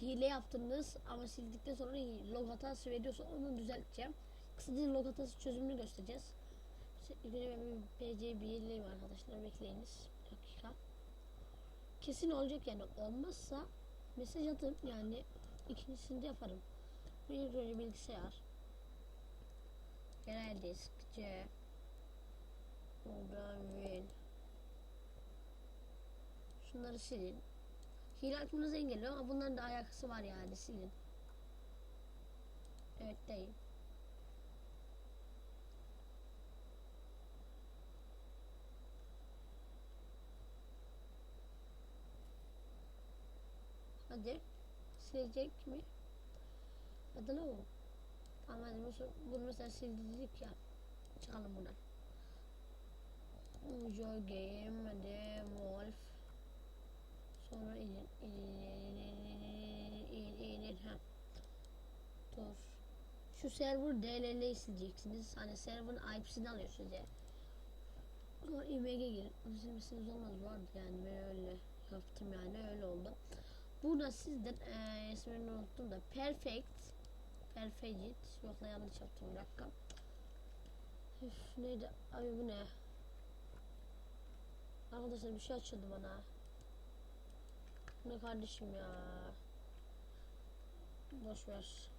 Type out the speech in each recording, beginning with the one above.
hile yaptınız ama sildikten sonra log hatası veriyorsa onu düzelteceğim. Kısaca log hatası çözümünü göstereceğiz. İlk önce ben bir PC birleyeyim arkadaşlar bekleyiniz. Dakika. Kesin olacak yani olmazsa mesaj atıp yani ikincisini de yaparım. Bir önce bilgisayar. Genel disk C. Burada win. Şunları silin. Hile açmanızı engelliyor ama bunların da alakası var yani silin. Evet değil. Hadi. Silecek mi? Adını o. Tamam hadi bunu mesela sildik ya. Çıkalım buradan. Enjoy game hadi Wolf. Sonra inin inin inin inin ha. Dur. Şu server DLL'yi sileceksiniz. Hani server'ın IP'sini alıyor size. Sonra IMG girin. Onu silmesiniz olmaz vardı yani ben öyle yaptım yani öyle oldu. Burada sizden eee ismini unuttum da perfect perfect yok lan yanlış yaptım bir dakika. Üf, neydi? Abi bu ne? Arkadaşlar bir şey açıldı bana. Ne kardeşim ya? Boş ver.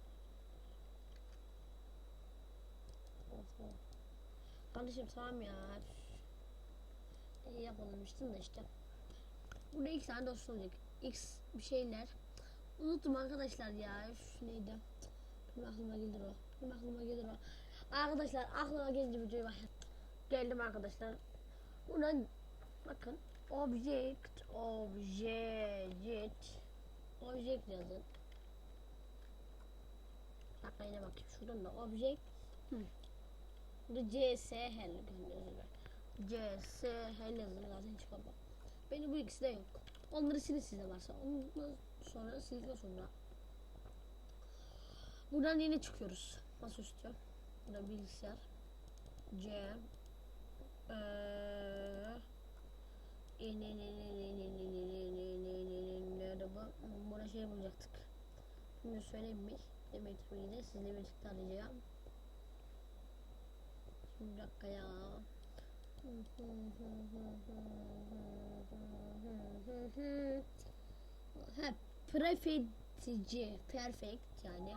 Of, of. Kardeşim tamam ya. İyi yapılmıştım da işte. Burada iki tane dost olacak. X bir şeyler. Unuttum arkadaşlar ya. Üf, neydi? Benim aklıma gelir o. Benim aklıma gelir o. Arkadaşlar aklıma gelince videoyu bak. Geldim arkadaşlar. Buradan bakın. Object, object, object yazın. Dakika yine bakayım şuradan da object. Hı. Burada CS hell yazılır. CS hell yazılır zaten çıkar bak. Benim bu ikisi de yok. Onları silin sizde varsa. Ondan sonra sildikten sonra. Buradan yine çıkıyoruz. Masaüstü. Burada bilgisayar. C. Eee. Nerede bu? Buna şey bulacaktık. Şimdi söyleyeyim mi? Demek de sizle birlikte arayacağım. Şimdi bir dakika ya. Ha, prefetici, perfect yani.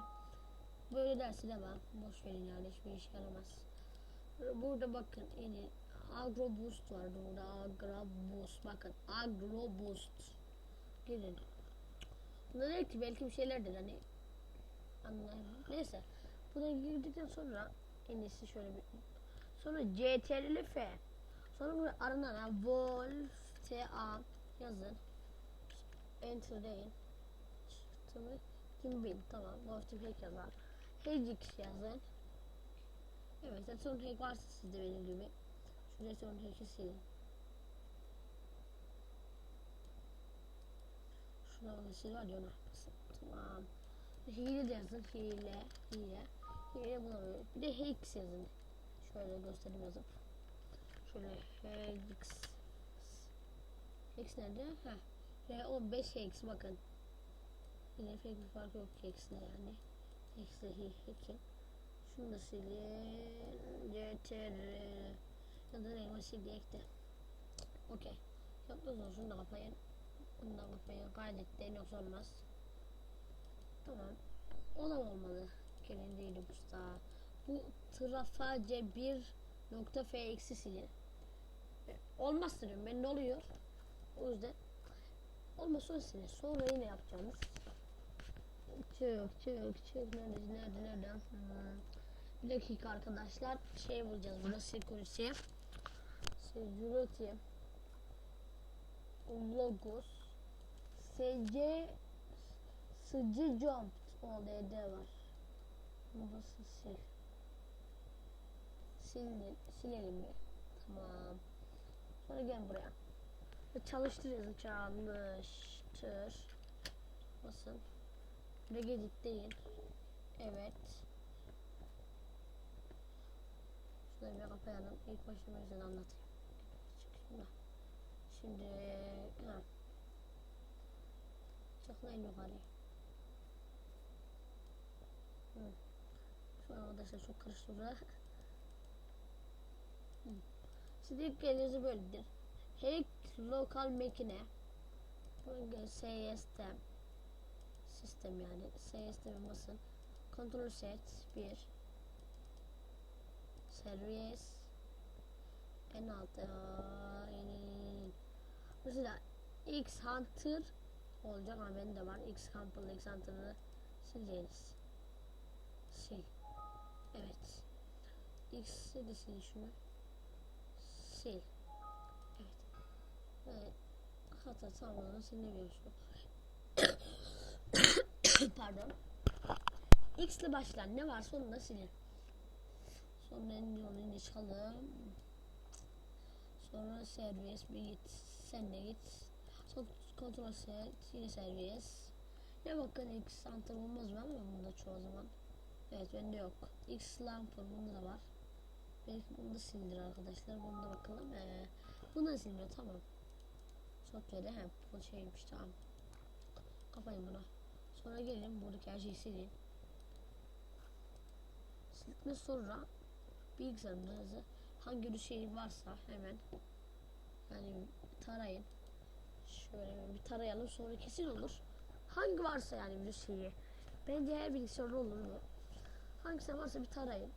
Böyle dersi de var. Boş verin yani hiçbir işe yaramaz. Burada bakın yine agro boost var burada agro boost bakın agro boost girin. Buna der ki belki bir şeylerdir hani anlayın. Neyse. Buna girdikten sonra en iyisi şöyle bir sonra CTRL F sonra burada aranan ha, Wolf TA yazın. Enter deyin. Çıktı? Kim bil tamam. Wolf Team yazar. Hegix yazın. Evet zaten hack varsa sizde benim gibi. Son hack'i silin. Şuna bana sil var ya ona. Tamam. Hile de yazın. Hile. Hile. Hile bulamıyor. Bir de hex yazın. Şöyle göstereyim yazıp. Şöyle hex. Hex nerede? Ha. R15 hex bakın. Yine pek bir fark yok hex'le yani. Hex'le hex'in. Şunu da silin. CTR ya da elma sildi ekle. Okey. Yaptığı zaman şunu da kapayın. Bunu da kapayın. Kaydetti. Yoksa olmaz. Tamam. O da olmalı. Gelin değilim usta. Bu traface 1 nokta f eksi silin. Olmaz diyorum. Ben ne oluyor? O yüzden olmaz sonra silin. Sonra yine yapacağımız Çık çık çık nerede nerede nerede hmm. Bir dakika arkadaşlar şey bulacağız burada security security logos sc sıcı jump. OLD var. Burası sil silelim, silelim mi tamam. Sonra gel buraya. Çalıştırıyoruz çalıştır basın. Regedit değil. Evet. Şurayı bir kapayalım. İlk başta ben anlatayım. Şimdi ha. Tıklayın yukarı. Hı. Şu an arkadaşlar çok karıştı bura. Strip gelirse böyledir. Hack local makine. SS'den sistem yani SS'den basın. Control set 1 Service en altta yani mesela X Hunter olacak ama bende var. X Hunter X Hunter'ı sileceğiz. Sil evet. X'i de sil şunu? Sil evet. Evet hata tamamen silemiyorum şu pardon. X ile başlayan ne varsa onu da silin. Sonra onu yine çalalım sonra servis bir git sen de git. Sonra kontrol set yine servis ne bakın X antren olmaz mı ama bunda çoğu zaman? Evet bende yok. X lampur bunda da var. Belki bunu da sildir arkadaşlar bunu da bakalım. Ee, bunu da silmiyor tamam. Software'de hem bu şeymiş tamam. Kapayın buna sonra gelin buradaki her şeyi silin. Sildikten sonra bilgisayarınızı hangi bir şey varsa hemen yani tarayın. Şöyle bir tarayalım sonra kesin olur. Hangi varsa yani bir şeyi. Bence her bilgisayarda olur bu. Hangisi varsa bir tarayın.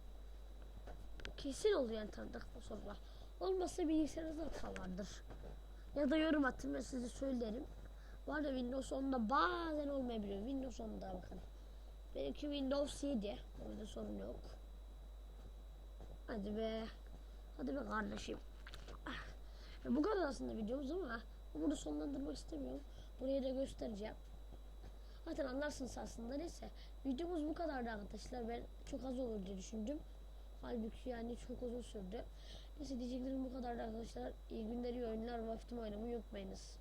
Kesin olur yani taradıktan sonra. Olmazsa bilgisayarınızda hata vardır. Ya da yorum atın ben size söylerim. Var da Windows 10'da bazen olmayabiliyor. Windows 10'da bakın. Benimki Windows 7 orada sorun yok. Hadi be. Hadi be kardeşim. Ah. Ya bu kadar aslında videomuz ama bunu sonlandırmak istemiyorum. Burayı da göstereceğim. Zaten anlarsınız aslında neyse. Videomuz bu kadardı arkadaşlar. Ben çok az olur diye düşündüm. Halbuki yani çok uzun sürdü. Neyse diyeceklerim bu kadardı arkadaşlar. İyi günler, iyi oyunlar. Vaktim oynamayı unutmayınız.